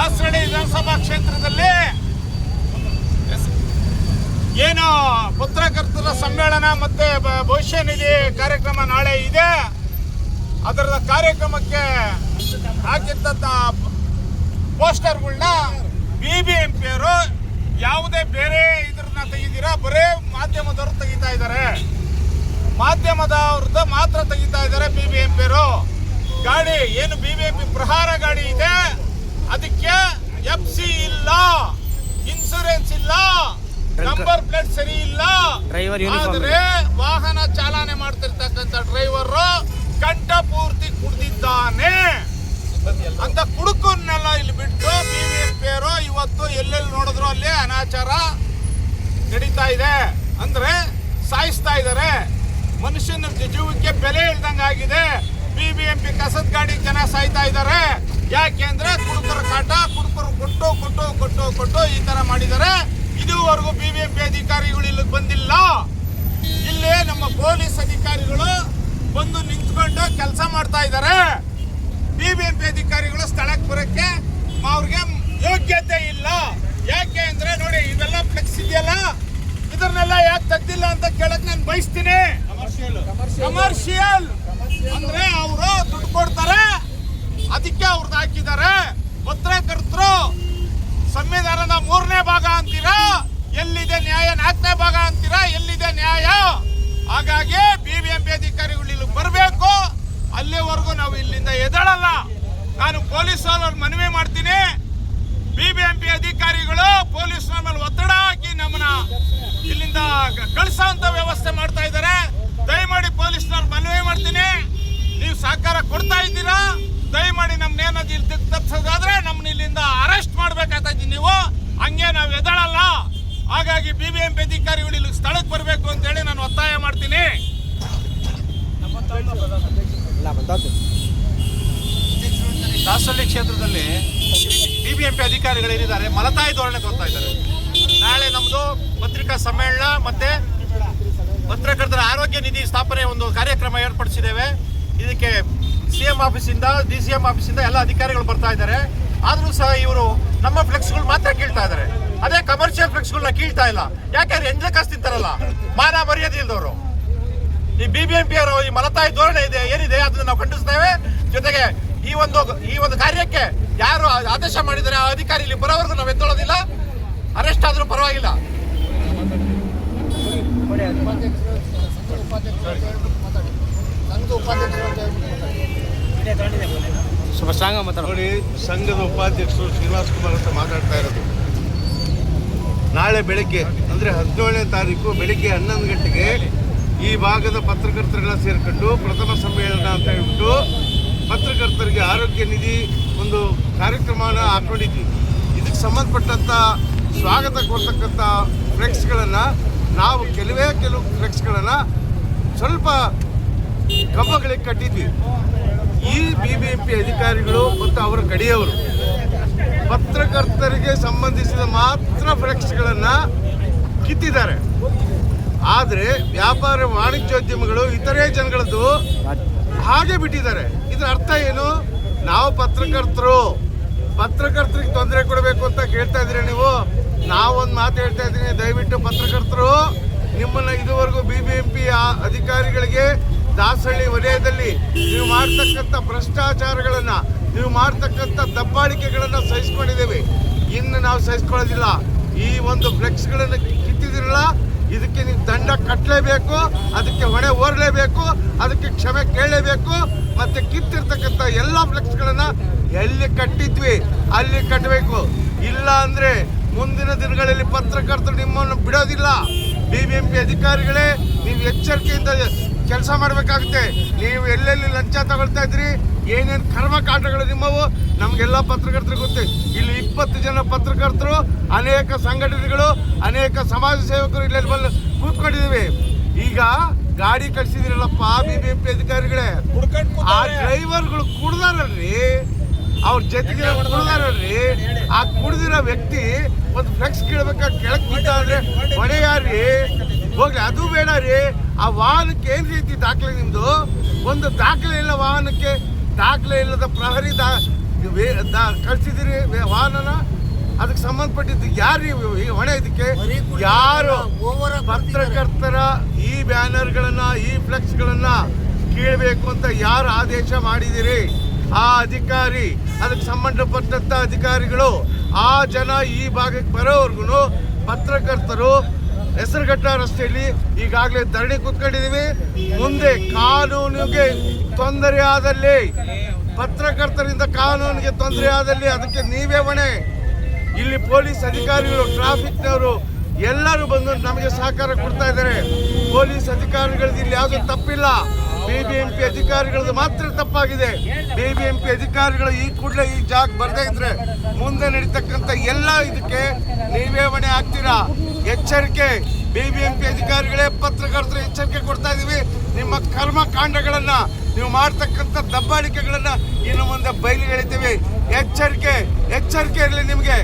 ದಾಸರಳ್ಳಿ ವಿಧಾನಸಭಾ ಕ್ಷೇತ್ರದಲ್ಲಿ ಏನು ಪತ್ರಕರ್ತರ ಸಮ್ಮೇಳನ ಮತ್ತೆ ಭವಿಷ್ಯ ನಿಧಿ ಕಾರ್ಯಕ್ರಮ ನಾಳೆ ಇದೆ. ಅದರ ಕಾರ್ಯಕ್ರಮಕ್ಕೆ ಹಾಕಿದ್ದಂತ ಪೋಸ್ಟರ್ಗಳನ್ನ ಬಿ ಬಿ ಎಂ ಪಿಯವರು ಯಾವುದೇ ಬೇರೆ ಇದ್ರನ್ನ ತೆಗಿದಿರ, ಬರೇ ಮಾಧ್ಯಮದವರು ತೆಗಿತಾ ಇದ್ದಾರೆ ಮಾಧ್ಯಮದವ್ರದ್ದು ಮಾತ್ರ ತೆಗಿತಾ ಇದ್ದಾರೆ ಬಿ ಬಿ ಎಂ ಪಿಯವರು ಗಾಡಿ ಏನು ಬಿ ಬಿ ಎಂ ಪಿ ಪ್ರಹಾರ ಗಾಡಿ ಇದೆ? ಅದಕ್ಕೆ ಎಫ್ ಸಿ ಇಲ್ಲ ಇನ್ಸೂರೆನ್ಸ್ ಇಲ್ಲ ನಂಬರ್ ಪ್ಲೇಟ್ ಸರಿ ಇಲ್ಲ. ಆದ್ರೆ ವಾಹನ ಚಾಲನೆ ಮಾಡ್ತಿರ್ತಕ್ಕಂಥ ಡ್ರೈವರ್ ಕಂಠ ಪೂರ್ತಿ ಕುಡ್ದಿದ್ದಾನೆ. ಅಂತ ಕುಡುಕನ್ನೆಲ್ಲ ಇಲ್ಲಿ ಬಿಟ್ಟು ಬಿಬಿಎಂಪಿಯವರು ಇವತ್ತು ಎಲ್ಲೆಲ್ಲಿ ನೋಡಿದ್ರು ಅಲ್ಲಿ ಅನಾಚಾರ ನಡೀತಾ ಇದೆ. ಅಂದ್ರೆ ಸಾಯಿಸ್ತಾ ಇದ್ದಾರೆ ಮನುಷ್ಯನ ಜೀವಕ್ಕೆ ಬೆಲೆ ಇಲ್ದಂಗಾಗಿದೆ. ಆಗಿದೆ ಬಿಬಿಎಂಪಿ ಕಸದ ಗಾಡಿ ಜನ ಸಾಯ್ತಾ ಇದ್ದಾರೆ. ಯಾಕೆ ಅಂದ್ರೆ ಕುಡುಕರ ಕಾಟ, ಕುಡುಕರು ಕೊಟ್ಟು ಕೊಟ್ಟು ಕೊಟ್ಟು ಕೊಟ್ಟು ಈ ತರ ಮಾಡಿದ್ದಾರೆ. ಇದುವರೆಗೂ ಬಿಬಿಎಂಪಿ ಅಧಿಕಾರಿಗಳು ಇಲ್ಲಿಗೆ ಬಂದಿಲ್ಲ. ಇಲ್ಲಿ ನಮ್ಮ ಪೊಲೀಸ್ ಅಧಿಕಾರಿಗಳು ಬಂದು ನಿಂತ್ಕೊಂಡು ಕೆಲಸ ಮಾಡ್ತಾ ಇದ್ದಾರೆ. ಬಿಬಿಎಂಪಿ ಅಧಿಕಾರಿಗಳು ಸ್ಥಳಕ್ಕೆ ಬರೋಕ್ಕೆ ಅವ್ರಿಗೆ ಯೋಗ್ಯತೆ ಇಲ್ಲ. ಯಾಕೆ ಅಂದ್ರೆ ನೋಡಿ ಇದೆಲ್ಲ ಫ್ಲೆಕ್ಸ್ ಇದೆಯಲ್ಲ? ಇದನ್ನೆಲ್ಲ ಯಾಕೆ ತೆಗ್ದಿಲ್ಲ ಅಂತ ಕೇಳಕ್ ನಾನು ಬಯಸ್ತೀನಿ. ಕಮರ್ಷಿಯಲ್ ಅಂದ್ರೆ ಅವರು ದುಡ್ಡು ಕೊಡ್ತಾರೆ ಅದಕ್ಕೆ ಅವ್ರದ್ದು ಹಾಕಿದ್ದಾರೆ. ಪತ್ರಕರ್ತರು ಸಂವಿಧಾನದ ಮೂರನೇ ಭಾಗ ಅಂತೀರಾ? ಎಲ್ಲಿದೆ ನ್ಯಾಯ? ನಾಲ್ಕನೇ ಭಾಗ ಅಂತೀರಾ? ಎಲ್ಲಿದೆ ನ್ಯಾಯ? ಹಾಗಾಗಿ ಬಿಬಿಎಂಪಿ ಅಧಿಕಾರಿಗಳು ಇಲ್ಲಿ ಬರಬೇಕು. ಅಲ್ಲಿವರೆಗೂ ನಾವು ಇಲ್ಲಿಂದ ಎದಳಲ್ಲ ನಾನು ಪೊಲೀಸ್ ಅವ್ರ ಮನವಿ ಮಾಡ್ತೀನಿ. ಬಿಬಿಎಂಪಿ ಅಧಿಕಾರಿಗಳು ಪೊಲೀಸ್ ಮೇಲೆ ಒತ್ತಡ ಹಾಕಿ ನಮ್ಮನ್ನ ಇಲ್ಲಿಂದ ಕಳಿಸೋಂತ ನಮ್ನೇನಾದ್ರು ಇಲ್ಲಿ ತಪ್ಪಿಸೋದಾದ್ರೆ ನಮ್ಮನ್ನ ಇಲ್ಲಿಂದ ಅರೆಸ್ಟ್ ಮಾಡ್ಬೇಕಾಗ್ತೈತಿ ನೀವು. ಹಂಗೆ ನಾವು ಎದಳಲ್ಲ ಹಾಗಾಗಿ ಬಿ ಬಿ ಬಿಬಿಎಂಪಿ ಅಧಿಕಾರಿಗಳು ಇಲ್ಲಿ ಸ್ಥಳಕ್ಕೆ ಬರಬೇಕು ಅಂತೇಳಿ ನಾನು ಒತ್ತಾಯ ಮಾಡ್ತೀನಿ. ದಾಸಹಳ್ಳಿ ಕ್ಷೇತ್ರದಲ್ಲಿ ಬಿ ಬಿ ಕ್ಷೇತ್ರದಲ್ಲಿ ಬಿಬಿಎಂಪಿ ಅಧಿಕಾರಿಗಳು ಏನಿದ್ದಾರೆ, ಮಲತಾಯಿ ಧೋರಣೆ ತೋರ್ತಾ ಇದ್ದಾರೆ. ನಾಳೆ ನಮ್ಮದು ಪತ್ರಿಕಾ ಸಮ್ಮೇಳನ ಮತ್ತೆ ಪತ್ರಕರ್ತರ ಆರೋಗ್ಯ ನಿಧಿ ಸ್ಥಾಪನೆ ಒಂದು ಕಾರ್ಯಕ್ರಮ ಏರ್ಪಡಿಸಿದ್ದೇವೆ. ಇದಕ್ಕೆ ಸಿ ಎಂ ಆಫೀಸಿಂದ, ಡಿ ಸಿ ಎಂ ಆಫೀಸಿಂದ ಎಲ್ಲ ಅಧಿಕಾರಿಗಳು ಬರ್ತಾ ಇದ್ದಾರೆ. ಆದರೂ ಸಹ ಇವರು ನಮ್ಮ ಫ್ಲೆಕ್ಸ್ಗಳು ಮಾತ್ರ ಕೀಳ್ತಾ ಇದ್ದಾರೆ. ಅದೇ ಕಮರ್ಷಿಯಲ್ ಫ್ಲೆಕ್ಸ್ಗಳನ್ನ ಕೀಳ್ತಾ ಇಲ್ಲ. ಯಾಕಂದ್ರೆ ಎಂಜ ಕಾಸು ತಿಂತಾರಲ್ಲ? ಮಾನ ಮರ್ಯಾದೆ ಇಲ್ದವರು. ಈ ಬಿಬಿಎಂಪಿ ಅವರು ಈ ಮಲತಾಯಿ ಧೋರಣೆ ಇದೆ, ಏನಿದೆ ಅದನ್ನ ನಾವು ಖಂಡಿಸ್ತೇವೆ. ಜೊತೆಗೆ ಈ ಒಂದು ಈ ಒಂದು ಕಾರ್ಯಕ್ಕೆ ಯಾರು ಆದೇಶ ಮಾಡಿದರೆ ಆ ಅಧಿಕಾರಿ ಇಲ್ಲಿ ಬರೋವರೆಗೂ ನಾವು ಎದ್ದೊಳ್ಳೋದಿಲ್ಲ ಅರೆಸ್ಟ್ ಆದ್ರೂ ಪರವಾಗಿಲ್ಲ. ಸ್ವಲ್ಪ ಸ್ಟ್ರಾಂಗ್ ಮಾತಾಡೋ. ನೋಡಿ ಸಂಘದ ಉಪಾಧ್ಯಕ್ಷರು ಶ್ರೀನಿವಾಸ್ ಕುಮಾರ್ ಅಂತ ಮಾತಾಡ್ತಾ ಇರೋದು. ನಾಳೆ ಬೆಳಗ್ಗೆ ಅಂದರೆ ಹದಿನೇಳನೇ ತಾರೀಕು ಬೆಳಿಗ್ಗೆ ಹನ್ನೊಂದು ಗಂಟೆಗೆ ಈ ಭಾಗದ ಪತ್ರಕರ್ತರೆಲ್ಲ ಸೇರ್ಕೊಂಡು ಪ್ರಥಮ ಸಮ್ಮೇಳನ ಅಂತ ಹೇಳ್ಬಿಟ್ಟು ಪತ್ರಕರ್ತರಿಗೆ ಆರೋಗ್ಯ ನಿಧಿ ಒಂದು ಕಾರ್ಯಕ್ರಮನ ಹಾಕೊಂಡಿದ್ವಿ. ಇದಕ್ಕೆ ಸಂಬಂಧಪಟ್ಟಂಥ ಸ್ವಾಗತ ಕೊಡ್ತಕ್ಕಂಥ ಫ್ಲೆಕ್ಸ್ಗಳನ್ನು ನಾವು ಕೆಲವೇ ಕೆಲವು ಫ್ಲೆಕ್ಸ್ಗಳನ್ನು ಸ್ವಲ್ಪ ಕಂಬಗಳಿಗೆ ಕಟ್ಟಿದ್ವಿ. ಈ ಬಿ ಬಿ ಎಂ ಪಿ ಅಧಿಕಾರಿಗಳು ಮತ್ತು ಅವರ ಕಡೆಯವರು ಪತ್ರಕರ್ತರಿಗೆ ಸಂಬಂಧಿಸಿದ ಮಾತ್ರ ಫ್ಲೆಕ್ಸ್ಗಳನ್ನು ಕಿತ್ತಿದ್ದಾರೆ. ಆದರೆ ವ್ಯಾಪಾರ ವಾಣಿಜ್ಯೋದ್ಯಮಗಳು ಇತರೆ ಜನಗಳದ್ದು ಹಾಗೆ ಬಿಟ್ಟಿದ್ದಾರೆ. ಇದರ ಅರ್ಥ ಏನು? ನಾವು ಪತ್ರಕರ್ತರು. ಪತ್ರಕರ್ತರಿಗೆ ತೊಂದರೆ ಕೊಡಬೇಕು ಅಂತ ಕೇಳ್ತಾ ಇದ್ದೀರಿ ನೀವು? ನಾವೊಂದು ಮಾತು ಹೇಳ್ತಾ ಇದ್ದೀನಿ. ದಯವಿಟ್ಟು ಪತ್ರಕರ್ತರು, ನಿಮ್ಮನ್ನು ಇದುವರೆಗೂ ಬಿ ಬಿ ಎಂ ಪಿ ಅಧಿಕಾರಿಗಳಿಗೆ ದಾಸಹಳ್ಳಿ ವಲಯದಲ್ಲಿ ನೀವು ಮಾಡ್ತಕ್ಕಂಥ ಭ್ರಷ್ಟಾಚಾರಗಳನ್ನು, ನೀವು ಮಾಡ್ತಕ್ಕಂಥ ದಬ್ಬಾಳಿಕೆಗಳನ್ನು ಸಹಿಸ್ಕೊಂಡಿದ್ದೇವೆ. ಇನ್ನು ನಾವು ಸಹಿಸ್ಕೊಳ್ಳೋದಿಲ್ಲ. ಈ ಒಂದು ಫ್ಲೆಕ್ಸ್ಗಳನ್ನು ಕಿತ್ತಿದಿರಲ್ಲ, ಇದಕ್ಕೆ ನೀವು ದಂಡ ಕಟ್ಟಲೇಬೇಕು ಅದಕ್ಕೆ ಹೊಣೆ ಓರಲೇಬೇಕು, ಅದಕ್ಕೆ ಕ್ಷಮೆ ಕೇಳಲೇಬೇಕು, ಮತ್ತು ಕಿತ್ತಿರ್ತಕ್ಕಂಥ ಎಲ್ಲ ಫ್ಲೆಕ್ಸ್ಗಳನ್ನು ಎಲ್ಲಿ ಕಟ್ಟಿದ್ವಿ, ಅಲ್ಲಿ ಕಟ್ಟಬೇಕು. ಇಲ್ಲ ಅಂದರೆ ಮುಂದಿನ ದಿನಗಳಲ್ಲಿ ಪತ್ರಕರ್ತರು ನಿಮ್ಮನ್ನು ಬಿಡೋದಿಲ್ಲ. ಬಿ ಬಿ ಎಂ ಪಿ ಅಧಿಕಾರಿಗಳೇ, ನೀವು ಎಚ್ಚರಿಕೆಯಿಂದ ಕೆಲಸ ಮಾಡಬೇಕಾಗುತ್ತೆ. ನೀವು ಎಲ್ಲೆಲ್ಲಿ ಲಂಚ ತಗೊಳ್ತಾ ಇದ್ರಿ ಏನೇನು ಕರ್ಮಕಾಂಡಗಳು ನಿಮ್ಮವು, ನಮಗೆಲ್ಲ ಪತ್ರಕರ್ತರಿಗೆ ಗೊತ್ತೆ. ಇಲ್ಲಿ ಇಪ್ಪತ್ತು ಜನ ಪತ್ರಕರ್ತರು, ಅನೇಕ ಸಂಘಟನೆಗಳು, ಅನೇಕ ಸಮಾಜ ಸೇವಕರು ಇಲ್ಲೆಲ್ಲಿ ಬಂದು ಕೂತ್ಕೊಂಡಿದ್ದೀವಿ. ಈಗ ಗಾಡಿ ಕಳಿಸಿದಿರಲ್ಲಪ್ಪ ಬಿ ಬಿ ಎಂ ಪಿ ಅಧಿಕಾರಿಗಳೇ. ಆ ಡ್ರೈವರ್ಗಳು ಕುಡ್ದಾರಲ್ರಿ. ಅವ್ರ ಜೊತೆಗೆ ಕುಡ್ದಾರಲ್ರಿ. ಆ ಕುಡ್ದಿರೋ ವ್ಯಕ್ತಿ ಒಂದು ಫ್ಲೆಕ್ಸ್ ಕೇಳ್ಬೇಕಾ ಕೆಳಕ್ ಬಿಟ್ಟ ಅಂದ್ರೆ ಹೊಣೆ ಯಾರ್ರಿ ಹೋಗ್ಲಿ, ಅದು ಬೇಡ ರೀ. ಆ ವಾಹನಕ್ಕೆ ಏನು ರೀತಿ ದಾಖಲೆ ನಿಮ್ಮದು ಒಂದು ದಾಖಲೆ ಇಲ್ಲ ವಾಹನಕ್ಕೆ ದಾಖಲೆ ಇಲ್ಲದ ಪ್ರಹರಿ ದಾ ಕಳ್ಸಿದಿರಿ ವಾಹನನ? ಅದಕ್ಕೆ ಸಂಬಂಧಪಟ್ಟಿದ್ದು ಯಾರು ಹೊಣೆ ಇದಕ್ಕೆ? ಯಾರು ಪತ್ರಕರ್ತರ ಈ ಬ್ಯಾನರ್ಗಳನ್ನು ಈ ಫ್ಲೆಕ್ಸ್ಗಳನ್ನು ಕೀಳಬೇಕು ಅಂತ ಯಾರು ಆದೇಶ ಮಾಡಿದಿರಿ ಆ ಅಧಿಕಾರಿ ಅದಕ್ಕೆ ಸಂಬಂಧಪಟ್ಟಂಥ ಅಧಿಕಾರಿಗಳು ಆ ಜನ ಈ ಭಾಗಕ್ಕೆ ಬರೋವರೆಗೂ ಪತ್ರಕರ್ತರು ಹೆಸರುಘಟ್ಟ ರಸ್ತೆಯಲ್ಲಿ ಈಗಾಗಲೇ ಧರಣಿ ಕೂತ್ಕೊಂಡಿದ್ದೀವಿ. ಮುಂದೆ ಕಾನೂನಿಗೆ ತೊಂದರೆ ಆದಲ್ಲಿ, ಪತ್ರಕರ್ತರಿಂದ ಕಾನೂನಿಗೆ ತೊಂದರೆ ಆದಲ್ಲಿ ಅದಕ್ಕೆ ನೀವೇ ಹೊಣೆ. ಇಲ್ಲಿ ಪೊಲೀಸ್ ಅಧಿಕಾರಿಗಳು, ಟ್ರಾಫಿಕ್ನವರು ಎಲ್ಲರೂ ಬಂದು ನಮಗೆ ಸಹಕಾರ ಕೊಡ್ತಾ ಇದ್ದಾರೆ. ಪೊಲೀಸ್ ಅಧಿಕಾರಿಗಳದ್ದು ಇಲ್ಲಿ ಯಾವುದೂ ತಪ್ಪಿಲ್ಲ. ಬಿಬಿಎಂಪಿ ಅಧಿಕಾರಿಗಳದ್ದು ಮಾತ್ರ ತಪ್ಪಾಗಿದೆ. ಬಿಬಿಎಂಪಿ ಅಧಿಕಾರಿಗಳು ಈ ಕೂಡಲೇ ಈ ಜಾಗ ಬರ್ದೇ ಇದ್ರೆ ಮುಂದೆ ನಡೀತಕ್ಕಂಥ ಎಲ್ಲ ಇದಕ್ಕೆ ನೀವೇ ಹೊಣೆ ಆಗ್ತೀರಾ? ಎಚ್ಚರಿಕೆ. ಬಿಬಿಎಂಪಿ ಅಧಿಕಾರಿಗಳೇ ಪತ್ರಕರ್ತರು ಎಚ್ಚರಿಕೆ ಕೊಡ್ತಾ ಇದೀವಿ. ನಿಮ್ಮ ಕರ್ಮಕಾಂಡಗಳನ್ನ ನೀವು ಮಾಡ್ತಕ್ಕಂಥ ದಬ್ಬಾಳಿಕೆಗಳನ್ನ ಇನ್ನು ಮುಂದೆ ಬಯಲಿಗೆಳಿತೀವಿ ಎಚ್ಚರಿಕೆ ಎಚ್ಚರಿಕೆ ಇರಲಿ ನಿಮಗೆ.